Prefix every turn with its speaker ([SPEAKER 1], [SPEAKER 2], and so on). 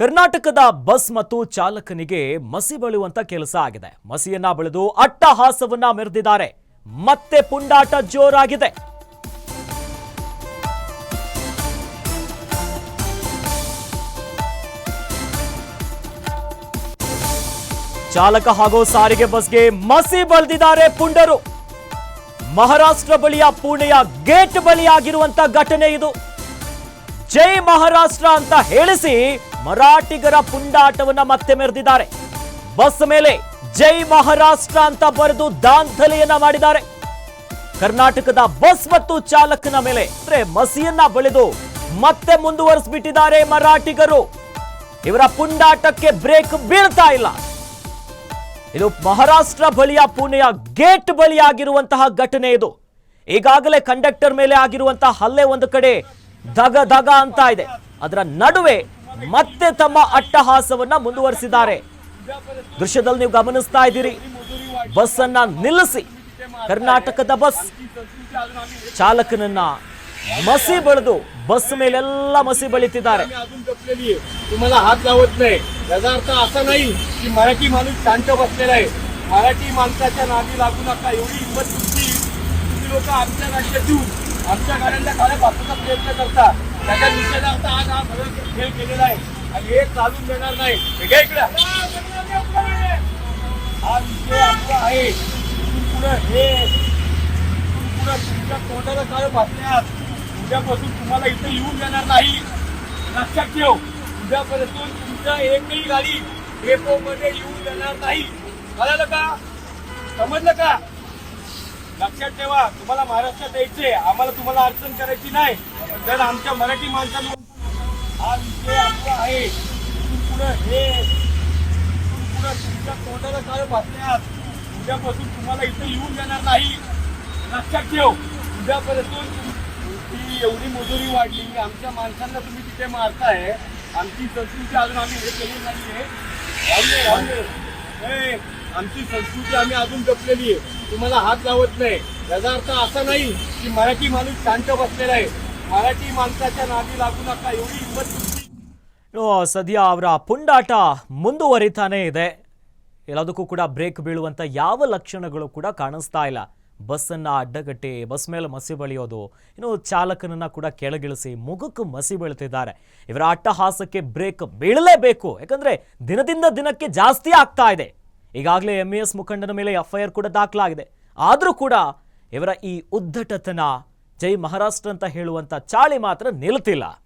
[SPEAKER 1] ಕರ್ನಾಟಕದ ಬಸ್ ಮತ್ತು ಚಾಲಕನಿಗೆ ಮಸಿ ಬಳಿಯುವಂತ ಕೆಲಸ ಆಗಿದೆ. ಮಸಿಯನ್ನ ಬಳಿದು ಅಟ್ಟಹಾಸವನ್ನ ಮೆರೆದಿದ್ದಾರೆ. ಮತ್ತೆ ಪುಂಡಾಟ ಜೋರಾಗಿದೆ. ಚಾಲಕ ಹಾಗೂ ಸಾರಿಗೆ ಬಸ್ಗೆ ಮಸಿ ಬಳಿದಿದ್ದಾರೆ ಪುಂಡರು. ಮಹಾರಾಷ್ಟ್ರ ಬಳಿಯ ಪುಣೆಯ ಗೇಟ್ ಬಳಿಯಾಗಿರುವಂತ ಘಟನೆ ಇದು. ಜೈ ಮಹಾರಾಷ್ಟ್ರ ಅಂತ ಹೇಳಿಸಿ ಮರಾಠಿಗರ ಪುಂಡಾಟವನ್ನ ಮತ್ತೆ ಮೆರೆದಿದ್ದಾರೆ. ಬಸ್ ಮೇಲೆ ಜೈ ಮಹಾರಾಷ್ಟ್ರ ಅಂತ ಬರೆದು ದಾಂಧಲೆಯನ್ನ ಮಾಡಿದ್ದಾರೆ. ಕರ್ನಾಟಕದ ಬಸ್ ಮತ್ತು ಚಾಲಕನ ಮೇಲೆ ಅಂದ್ರೆ ಮಸಿಯನ್ನ ಬಳಿದು ಮತ್ತೆ ಮುಂದುವರಿಸ್ಬಿಟ್ಟಿದ್ದಾರೆ ಮರಾಠಿಗರು. ಇವರ ಪುಂಡಾಟಕ್ಕೆ ಬ್ರೇಕ್ ಬೀಳ್ತಾ ಇಲ್ಲ. ಇದು ಮಹಾರಾಷ್ಟ್ರ ಬಳಿಯ ಪುಣೆಯ ಗೇಟ್ ಬಳಿಯಾಗಿರುವಂತಹ ಘಟನೆ ಇದು. ಈಗಾಗಲೇ ಕಂಡಕ್ಟರ್ ಮೇಲೆ ಆಗಿರುವಂತಹ ಹಲ್ಲೆ ಒಂದು ಕಡೆ ದಗ ದಗ ಅಂತ ಇದೆ. ಅದರ ನಡುವೆ ಮತ್ತೆ ತಮ್ಮ ಅಟ್ಟಹಾಸವನ್ನ ಮುಂದುವರಿಸಿದ್ದಾರೆ ದೃಶ್ಯದಲ್ಲಿ ನೀವು ಗಮನಿಸ್ತಾ ಇದ್ದೀರಿ ಬಸ್ ಅನ್ನ ನಿಲ್ಲಿಸಿ ಕರ್ನಾಟಕದ ಬಸ್ ಚಾಲಕನನ್ನ ಮಸಿ ಬಳಿದು ಬಸ್ ಮೇಲೆಲ್ಲ ಮಸಿ ಬಳಿತಿದ್ದಾರೆ
[SPEAKER 2] आम्ही अजून जपलेली आहे तुम्हाला हात लावत नाही याचा अर्थ असा नाही की मराठी माणूस शांत बसलेला आहे मराठी माणसाच्या नादी लागू नका एवढी हिंमत तुमची तुम्ही लोक आमच्या राज्यात येऊन आमच्या गाड्यांना काळ्या पासूनचा प्रयत्न करता त्याच्या निषेधार्थ आज हा सगळं खेळ केलेला आहे. आणि हे चालून देणार नाही. हे इकडे. हा विषय आपला आहे. इथून पुढे हे इथून पुढे तुमच्या तोंडाला काय भासण्यास उद्यापासून तुम्हाला इथे येऊन देणार नाही. लक्षात ठेव. उद्यापासून तुमच्या एकही गाडी डेपो मध्ये येऊन देणार नाही. कळालं का? समजलं का? लक्षात ठेवा. तुम्हाला महाराष्ट्रात यायचे आम्हाला तुम्हाला अडचण करायची नाही. तर आमच्या मराठी माणसांना हा विषय आपला आहे पुढं हे पुढं तुमच्या तोंडाला काय भासण्यात उद्यापासून तुम्हाला इथे येऊन देणार नाही. लक्षात ठेव उद्यापासून ती एवढी मजुरी वाढली आमच्या माणसांना तुम्ही तिथे मारताय आमची संस्कृती अजून आम्ही हे केली नाही आहे आमची संस्कृती आम्ही अजून जपलेली आहे. तुम्हाला हात लावत नाही. याचा अर्थ असा नाही की मराठी माणूस शांत बसलेला आहे. मराठी माणसाच्या नादी लागू नका एवढी हिंमत तुमची
[SPEAKER 1] ಇನ್ನು ಸದ್ಯ ಅವರ ಪುಂಡಾಟ ಮುಂದುವರಿತಾನೇ ಇದೆ ಎಲ್ಲದಕ್ಕೂ ಕೂಡ ಬ್ರೇಕ್ ಬೀಳುವಂತ ಯಾವ ಲಕ್ಷಣಗಳು ಕೂಡ ಕಾಣಿಸ್ತಾ ಇಲ್ಲ ಬಸ್ಸನ್ನ ಅಡ್ಡಗಟ್ಟಿ ಬಸ್ ಮೇಲೆ ಮಸಿ ಬಳಿಯೋದು ಇನ್ನು ಚಾಲಕನನ್ನ ಕೂಡ ಕೆಳಗಿಳಿಸಿ ಮುಖಕ್ಕೆ ಮಸಿ ಬೀಳ್ತಿದ್ದಾರೆ ಇವರ ಅಟ್ಟಹಾಸಕ್ಕೆ ಬ್ರೇಕ್ ಬೀಳಲೇಬೇಕು ಯಾಕಂದ್ರೆ ದಿನದಿಂದ ದಿನಕ್ಕೆ ಜಾಸ್ತಿ ಆಗ್ತಾ ಇದೆ ಈಗಾಗಲೇ ಎಂ ಎಸ್ ಮುಖಂಡನ ಮೇಲೆ ಎಫ್ಐಆರ್ ಕೂಡ ದಾಖಲಾಗಿದೆ ಆದರೂ ಕೂಡ ಇವರ ಈ ಉದ್ದಟತನ ಜೈ ಮಹಾರಾಷ್ಟ್ರ ಅಂತ ಹೇಳುವಂತ ಚಾಳಿ ಮಾತ್ರ ನಿಲ್ತಿಲ್ಲ.